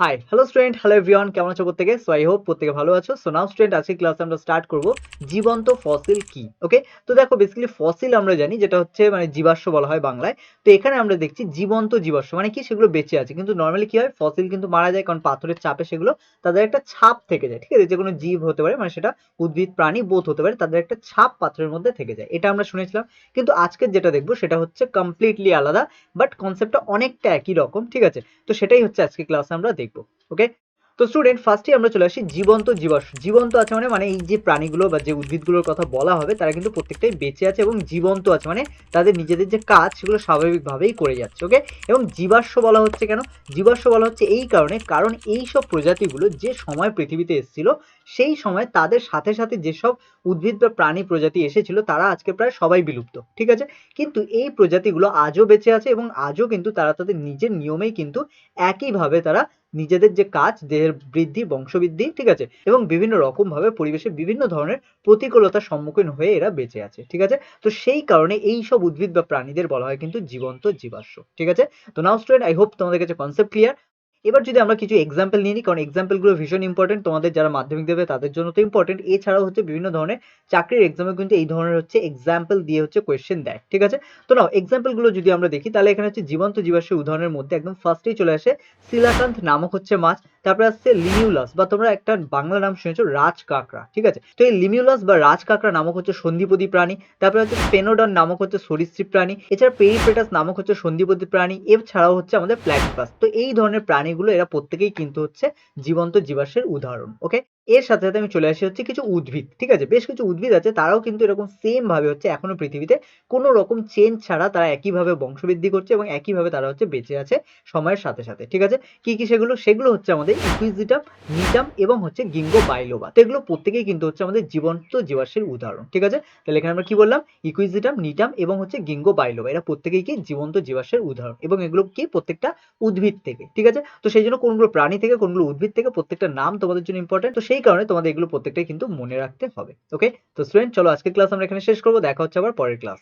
Hi hello student hello everyone কেমন আছো প্রত্যেকে? সো আই হোপ প্রত্যেকে ভালো আছো। সো নাও স্টুডেন্ট আজকে ক্লাস আমরা স্টার্ট করব জীবন্ত ফসিল কি ওকে তো দেখো বেসিক্যালি ফসিল আমরা জানি, যেটা হচ্ছে মানে জীবাশ্ম বলা হয় বাংলায়। তো এখানে আমরা দেখছি জীবন্ত জীবাশ্ম মানে কি? সেগুলো বেঁচে আছে। কিন্তু নর্মালি কি হয়? ফসিল কিন্তু মারা যায় কারণ পাথরের চাপে সেগুলো তাদের একটা ছাপ থেকে যায়, ঠিক আছে? যে কোনো জীব হতে পারে মানে সেটা উদ্ভিদ, প্রাণী, বোধ হতে পারে, তাদের একটা ছাপ পাথরের মধ্যে থেকে যায়। এটা আমরা শুনেছিলাম। কিন্তু আজকের যেটা দেখব, সেটা হচ্ছে কমপ্লিটলি আলাদা বাট কনসেপ্টটা অনেকটা একই রকম, ঠিক আছে? তো সেটাই হচ্ছে আজকে ক্লাসে আমরা দেখব। ওকে তো স্টুডেন্ট ফার্স্টে আমরা চলে আসি জীবন্ত জীবাশ্ম। জীবন্ত আছে মানে মানে এই যে প্রাণীগুলো বা যে উদ্ভিদগুলোর কথা বলা হবে, তারা কিন্তু প্রত্যেকটাই বেঁচে আছে এবং জীবন্ত আছে। মানে তাদের নিজেদের যে কাজ, সেগুলো স্বাভাবিকভাবেই করে যাচ্ছে ওকে এবং জীবাশ্ম বলা হচ্ছে কেন? জীবাশ্ম বলা হচ্ছে এই কারণে, কারণ এই সব প্রজাতিগুলো যে সময় পৃথিবীতে এসেছিল, সেই সময় তাদের সাথে সাথে যেসব উদ্ভিদ বা প্রাণী প্রজাতি এসেছিল, তারা আজকে প্রায় সবাই বিলুপ্ত, ঠিক আছে? কিন্তু এই প্রজাতিগুলো আজও বেঁচে আছে এবং আজও কিন্তু তারা তাদের নিজের নিয়মেই কিন্তু একইভাবে তারা নিজেদের যে কাজ, দেহের বৃদ্ধি, বংশবৃদ্ধি, ঠিক আছে? এবং বিভিন্ন রকম ভাবে পরিবেশে বিভিন্ন ধরনের প্রতিকূলতার সম্মুখীন হয়ে এরা বেঁচে আছে, ঠিক আছে? তো সেই কারণে এই সব উদ্ভিদ বা প্রাণীদের বলা হয় কিন্তু জীবন্ত জীবাশ্ম, ঠিক আছে? তো নাও স্টুডেন্ট আই হোপ তোমাদের কাছে কনসেপ্ট ক্লিয়ার এবার যদি আমরা কিছু এক্সাম্পল নিয়ে নিই, কারণ এক্সাম্পলগুলো ভীষণ ইম্পর্টেন্ট তোমাদের যারা মাধ্যমিক দেবে তাদের জন্য তো ইম্পর্টেন্ট এছাড়াও হচ্ছে বিভিন্ন ধরনের চাকরির এক্সামে কিন্তু এই ধরনের হচ্ছে এক্সাম্পল দিয়ে হচ্ছে কোয়েশ্চেন দেয়, ঠিক আছে? তো নাও এক্সাম্পলগুলো যদি আমরা দেখি, তাহলে এখানে হচ্ছে জীবন্ত জীবাশ্মের উদাহরণের মধ্যে একদম ফার্স্টেই চলে আসে সিলাকান্ত নামক হচ্ছে মাছ, তারপরে আসছে লিমিউলাস, বা তোমরা একটা বাংলা নাম শুনেছো, রাজ কাঁকড়া, ঠিক আছে? তো এই লিমিউলাস বা রাজ কাঁকড়া নামক হচ্ছে সন্ধিপদী প্রাণী, তারপরে হচ্ছে স্পেনোডন নামক হচ্ছে সরীসৃপ প্রাণী, এছাড়া পেরিপেটাস নামক হচ্ছে সন্ধিপদী প্রাণী, এছাড়াও হচ্ছে আমাদের প্ল্যাটিপাস তো এই ধরনের প্রাণীগুলো এরা প্রত্যেকেই কিন্তু হচ্ছে জীবন্ত জীবাশ্মের উদাহরণ ওকে এর সাথে সাথে আমি চলে আসি হচ্ছে কিছু উদ্ভিদ, ঠিক আছে? বেশ কিছু উদ্ভিদ আছে, তারাও কিন্তু এরকম সেম ভাবে হচ্ছে এখনও পৃথিবীতে কোনো রকম চেঞ্জ ছাড়া তারা একইভাবে বংশবৃদ্ধি করছে এবং একইভাবে তারা হচ্ছে বেঁচে আছে সময়ের সাথে সাথে, ঠিক আছে? কি কি সেগুলো? সেগুলো হচ্ছে আমাদের ইকুইজিটাম নিটাম এবং হচ্ছে গিঙ্গো বাইলোবা তো এগুলো প্রত্যেকেই কিন্তু হচ্ছে আমাদের জীবন্ত জীবাশ্মের উদাহরণ, ঠিক আছে? তাহলে এখানে আমরা কি বললাম? ইকুইজিটাম নিটাম এবং হচ্ছে গিঙ্গো বাইলোবা এরা প্রত্যেকেই কি জীবন্ত জীবাশ্মের উদাহরণ এবং এগুলো কি প্রত্যেকটা উদ্ভিদ থেকে, ঠিক আছে? তো সেই জন্য কোনগুলো প্রাণী থেকে, কোনগুলো উদ্ভিদ থেকে প্রত্যেকটা নাম তোমাদের জন্য ইম্পর্টেন্ট তো সেই কারণে তোমাদের এগুলো প্রত্যেকটাই কিন্তু মনে রাখতে হবে ওকে তো স্টুডেন্ট চলো আজকের ক্লাস আমরা এখানে শেষ করব, দেখা হচ্ছে আবার পরের ক্লাসে